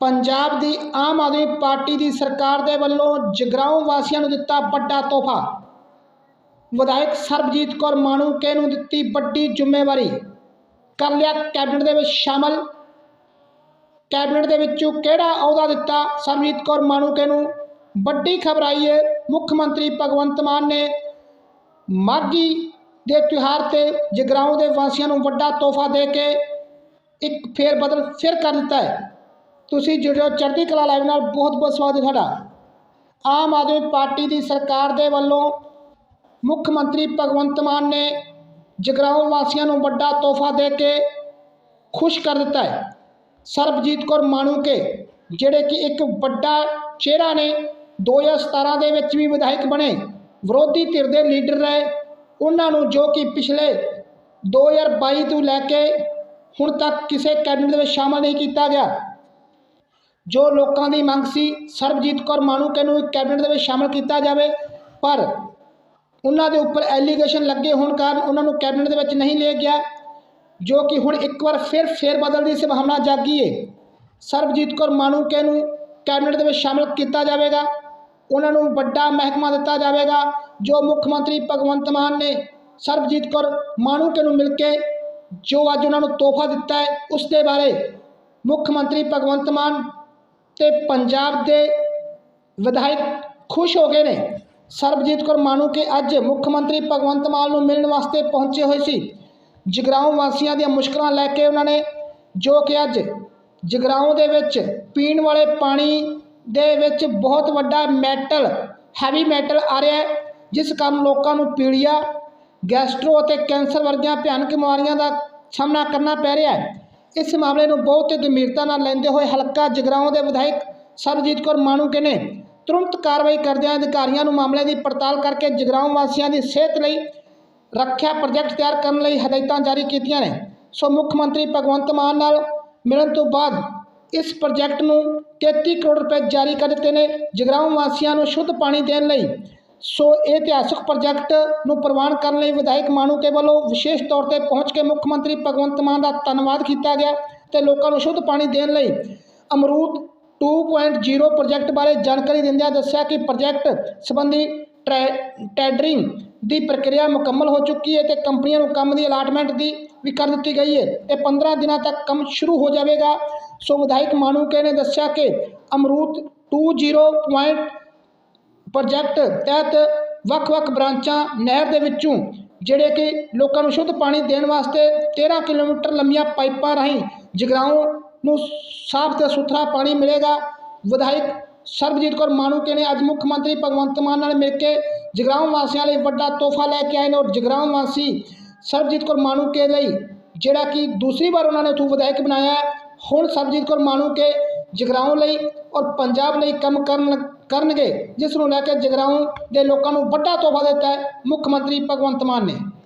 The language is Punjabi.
ਪੰਜਾਬ ਦੀ ਆਮ ਆਦਮੀ ਪਾਰਟੀ ਦੀ ਸਰਕਾਰ ਦੇ ਵੱਲੋਂ ਜਗਰਾਉਂ ਵਾਸੀਆਂ ਨੂੰ ਦਿੱਤਾ ਵੱਡਾ ਤੋਹਫਾ। ਵਿਧਾਇਕ ਸਰਬਜੀਤ ਕੌਰ ਮਾਣੂਕੇ ਨੂੰ ਦਿੱਤੀ ਵੱਡੀ ਜ਼ਿੰਮੇਵਾਰੀ। ਕਰ ਲਿਆ ਕੈਬਨਿਟ ਦੇ ਵਿੱਚ ਸ਼ਾਮਲ। ਕੈਬਨਿਟ ਦੇ ਵਿੱਚੋਂ ਕਿਹੜਾ ਅਹੁਦਾ ਦਿੱਤਾ? ਸਰਬਜੀਤ ਕੌਰ ਮਾਣੂਕੇ ਨੂੰ ਵੱਡੀ ਖਬਰ ਆਈ ਹੈ ਮੁੱਖ ਮੰਤਰੀ ਭਗਵੰਤ ਮਾਨ ਨੇ ਮਾਘੀ ਦੇ ਤਿਉਹਾਰ ਤੇ ਜਗਰਾਉਂ ਦੇ ਵਾਸੀਆਂ ਨੂੰ ਵੱਡਾ ਤੋਹਫਾ ਦੇ ਕੇ ਇੱਕ ਫੇਰ ਬਦਲ ਫਿਰ ਕਰ ਦਿੱਤਾ ਹੈ। ਤੁਸੀਂ ਜੁੜਿਓ ਚੜ੍ਹਦੀ ਕਲਾ ਲਾਈਵ ਨਾਲ, ਬਹੁਤ ਬਹੁਤ ਸਵਾਗਤ ਹੈ ਤੁਹਾਡਾ। ਆਮ ਆਦਮੀ ਪਾਰਟੀ ਦੀ ਸਰਕਾਰ ਦੇ ਵੱਲੋਂ ਮੁੱਖ ਮੰਤਰੀ ਭਗਵੰਤ ਮਾਨ ਨੇ ਜਗਰਾਉਂ ਵਾਸੀਆਂ ਨੂੰ ਵੱਡਾ ਤੋਹਫਾ ਦੇ ਕੇ ਖੁਸ਼ ਕਰ ਦਿੱਤਾ ਹੈ। ਸਰਬਜੀਤ ਕੌਰ ਮਾਣੂਕੇ, ਜਿਹੜੇ ਕਿ ਇੱਕ ਵੱਡਾ ਚਿਹਰਾ ਨੇ 2017 ਦੇ ਵਿੱਚ ਵੀ ਵਿਧਾਇਕ ਬਣੇ, ਵਿਰੋਧੀ ਧਿਰ ਦੇ ਲੀਡਰ ਰਹੇ। ਉਹਨਾਂ ਨੂੰ ਜੋ ਕਿ ਪਿਛਲੇ 2022 ਤੋਂ ਲੈ ਕੇ ਹੁਣ ਤੱਕ ਕਿਸੇ ਕੈਬਨਿਟ ਦੇ ਵਿੱਚ ਸ਼ਾਮਲ ਨਹੀਂ ਕੀਤਾ ਗਿਆ। ਜੋ ਲੋਕਾਂ ਦੀ ਮੰਗ ਸੀ, ਸਰਬਜੀਤ ਕੌਰ ਮਾਣੂਕੇ ਨੂੰ ਕੈਬਨਿਟ ਦੇ ਵਿੱਚ ਸ਼ਾਮਲ ਕੀਤਾ ਜਾਵੇ, ਪਰ ਉਹਨਾਂ ਦੇ ਉੱਪਰ ਐਲੀਗੇਸ਼ਨ ਲੱਗੇ ਹੋਣ ਕਾਰਨ ਉਹਨਾਂ ਨੂੰ ਕੈਬਨਿਟ ਦੇ ਵਿੱਚ ਨਹੀਂ ਲਿਆ ਗਿਆ, ਜੋ ਕਿ ਹੁਣ ਇੱਕ ਵਾਰ ਫਿਰ ਫੇਰ ਬਦਲ ਦੀ ਸੰਭਾਵਨਾ ਜਾਗੀ ਹੈ ਸਰਬਜੀਤ ਕੌਰ ਮਾਣੂਕੇ ਨੂੰ ਕੈਬਨਿਟ ਦੇ ਵਿੱਚ ਸ਼ਾਮਲ ਕੀਤਾ ਜਾਵੇਗਾ, ਉਹਨਾਂ ਨੂੰ ਵੱਡਾ ਮਹਿਕਮਾ ਦਿੱਤਾ ਜਾਵੇਗਾ, ਜੋ ਮੁੱਖ ਮੰਤਰੀ ਭਗਵੰਤ ਮਾਨ ਨੇ ਸਰਬਜੀਤ ਕੌਰ ਮਾਣੂਕੇ ਨੂੰ ਮਿਲ ਕੇ ਜੋ ਅੱਜ ਉਹਨਾਂ ਨੂੰ ਤੋਹਫਾ ਦਿੱਤਾ ਹੈ, ਉਸ ਦੇ ਬਾਰੇ ਮੁੱਖ ਮੰਤਰੀ ਭਗਵੰਤ ਮਾਨ ਤੇ ਪੰਜਾਬ ਦੇ ਵਿਧਾਇਕ ਖੁਸ਼ ਹੋ ਗਏ ਨੇ। ਸਰਬਜੀਤ ਕੌਰ ਮਾਣੂਕੇ ਅੱਜ ਮੁੱਖ ਮੰਤਰੀ ਭਗਵੰਤ ਮਾਨ ਨੂੰ ਮਿਲਣ ਵਾਸਤੇ ਪਹੁੰਚੇ ਹੋਏ ਸੀ। ਜਗਰਾਉਂ ਵਾਸੀਆਂ ਦੀਆਂ ਮੁਸ਼ਕਲਾਂ ਲੈ ਕੇ ਉਹਨਾਂ ਨੇ ਜੋ ਕਿ ਅੱਜ ਜਗਰਾਉਂ ਦੇ ਵਿੱਚ ਪੀਣ ਵਾਲੇ ਪਾਣੀ ਦੇ ਵਿੱਚ ਬਹੁਤ ਵੱਡਾ ਮੈਟਲ ਹੈਵੀ ਮੈਟਲ ਆ ਰਿਹਾ ਹੈ, ਜਿਸ ਕਾਰਨ ਲੋਕਾਂ ਨੂੰ ਪੀੜੀਆ ਗੈਸਟਰੋ ਅਤੇ ਕੈਂਸਰ ਵਰਗੀਆਂ ਭਿਆਨਕ ਬਿਮਾਰੀਆਂ ਦਾ ਸਾਹਮਣਾ ਕਰਨਾ ਪੈ ਰਿਹਾ ਹੈ। ਇਸ ਮਾਮਲੇ ਨੂੰ ਬਹੁਤ ਗੰਭੀਰਤਾ ਨਾਲ ਲੈਂਦੇ ਹੋਏ ਹਲਕਾ ਜਗਰਾਉਂ ਦੇ ਵਿਧਾਇਕ ਸਰਬਜੀਤ ਕੌਰ ਮਾਣੂਕੇ ਨੇ ਤੁਰੰਤ ਕਾਰਵਾਈ ਕਰਦਿਆਂ ਅਧਿਕਾਰੀਆਂ ਨੂੰ ਮਾਮਲੇ ਦੀ ਪੜਤਾਲ ਕਰਕੇ ਜਗਰਾਉਂ ਵਾਸੀਆਂ ਦੀ ਸਿਹਤ ਲਈ ਰੱਖਿਆ ਪ੍ਰੋਜੈਕਟ ਤਿਆਰ ਕਰਨ ਲਈ ਹਦਾਇਤਾਂ ਜਾਰੀ ਕੀਤੀਆਂ ਨੇ। ਸੋ ਮੁੱਖ ਮੰਤਰੀ ਭਗਵੰਤ ਮਾਨ ਨਾਲ ਮਿਲਣ ਤੋਂ ਬਾਅਦ ਇਸ ਪ੍ਰੋਜੈਕਟ ਨੂੰ 33 ਕਰੋੜ ਰੁਪਏ ਜਾਰੀ ਕਰ ਦਿੱਤੇ ਨੇ। ਜਗਰਾਉਂ ਵਾਸੀਆਂ ਨੂੰ ਸ਼ੁੱਧ ਪਾਣੀ ਦੇਣ ਲਈ ਸੋ ਇਹ ਇਤਿਹਾਸਕ ਪ੍ਰੋਜੈਕਟ ਨੂੰ ਪ੍ਰਵਾਨ ਕਰਨ ਲਈ ਵਿਧਾਇਕ ਮਾਣੂਕੇ ਵੱਲੋਂ ਵਿਸ਼ੇਸ਼ ਤੌਰ ਤੇ ਪਹੁੰਚ ਕੇ ਮੁੱਖ ਮੰਤਰੀ ਭਗਵੰਤ ਮਾਨ ਦਾ ਧੰਨਵਾਦ ਕੀਤਾ ਗਿਆ ਤੇ ਲੋਕਾਂ ਨੂੰ ਸ਼ੁੱਧ ਪਾਣੀ ਦੇਣ ਲਈ ਅਮਰੂਦ 2.0 ਪ੍ਰੋਜੈਕਟ ਬਾਰੇ ਜਾਣਕਾਰੀ ਦਿੰਦਿਆਂ ਦੱਸਿਆ ਕਿ ਪ੍ਰੋਜੈਕਟ ਸੰਬੰਧੀ ਟਰੈ- ਟੈਂਡਰਿੰਗ ਦੀ ਪ੍ਰਕਿਰਿਆ ਮੁਕੰਮਲ ਹੋ ਚੁੱਕੀ ਹੈ ਤੇ ਕੰਪਨੀਆਂ ਨੂੰ ਕੰਮ ਦੀ ਅਲਾਟਮੈਂਟ ਦੀ ਵੀ ਕਰ ਦਿੱਤੀ ਗਈ ਹੈ। ਤੇ 15 ਦਿਨਾਂ ਤੱਕ ਕੰਮ ਸ਼ੁਰੂ ਹੋ ਜਾਵੇਗਾ। ਸੋ ਵਿਧਾਇਕ ਮਾਣੂਕੇ ਨੇ ਦੱਸਿਆ ਕਿ ਅਮਰੂਦ 20 ਪੁਆਇੰਟ ਪ੍ਰੋਜੈਕਟ ਤਹਿਤ ਵੱਖ-ਵੱਖ ਬ੍ਰਾਂਚਾਂ ਨਹਿਰ ਦੇ ਵਿੱਚੋਂ, ਜਿਹੜੇ ਕਿ ਲੋਕਾਂ ਨੂੰ ਸ਼ੁੱਧ ਪਾਣੀ ਦੇਣ ਵਾਸਤੇ 13 ਕਿਲੋਮੀਟਰ ਲੰਮੀਆਂ ਪਾਈਪਾਂ ਰਾਹੀਂ ਜਗਰਾਉਂ ਨੂੰ ਸਾਫ਼ ਤੇ ਸੁਥਰਾ ਪਾਣੀ ਮਿਲੇਗਾ। ਵਿਧਾਇਕ ਸਰਬਜੀਤ ਕੌਰ ਮਾਣੂਕੇ ਨੇ, ਅੱਜ ਮੁੱਖ ਮੰਤਰੀ ਭਗਵੰਤ ਮਾਨ ਨਾਲ ਮਿਲ ਕੇ ਜਗਰਾਉਂ ਵਾਸੀਆਂ ਲਈ ਵੱਡਾ ਤੋਹਫਾ ਲੈ ਕੇ ਆਏ ਨੇ ਔਰ ਜਗਰਾਉਂ ਵਾਸੀ ਸਰਬਜੀਤ ਕੌਰ ਮਾਣੂਕੇ ਲਈ, ਜਿਹੜਾ ਕਿ ਦੂਸਰੀ ਵਾਰ ਉਹਨਾਂ ਨੇ ਉੱਥੋਂ ਵਿਧਾਇਕ ਬਣਾਇਆ ਹੁਣ ਸਰਬਜੀਤ ਕੌਰ ਮਾਣੂਕੇ ਜਗਰਾਉਂ ਲਈ ਔਰ ਪੰਜਾਬ ਲਈ ਕੰਮ ਕਰਨ ਕਰਨਗੇ, ਜਿਸ ਨੂੰ ਲੈ ਕੇ ਜਗਰਾਉਂ ਦੇ ਲੋਕਾਂ ਨੂੰ ਵੱਡਾ ਤੋਹਫਾ ਦਿੱਤਾ ਹੈ। ਮੁੱਖ ਮੰਤਰੀ ਭਗਵੰਤ ਮਾਨ ਨੇ।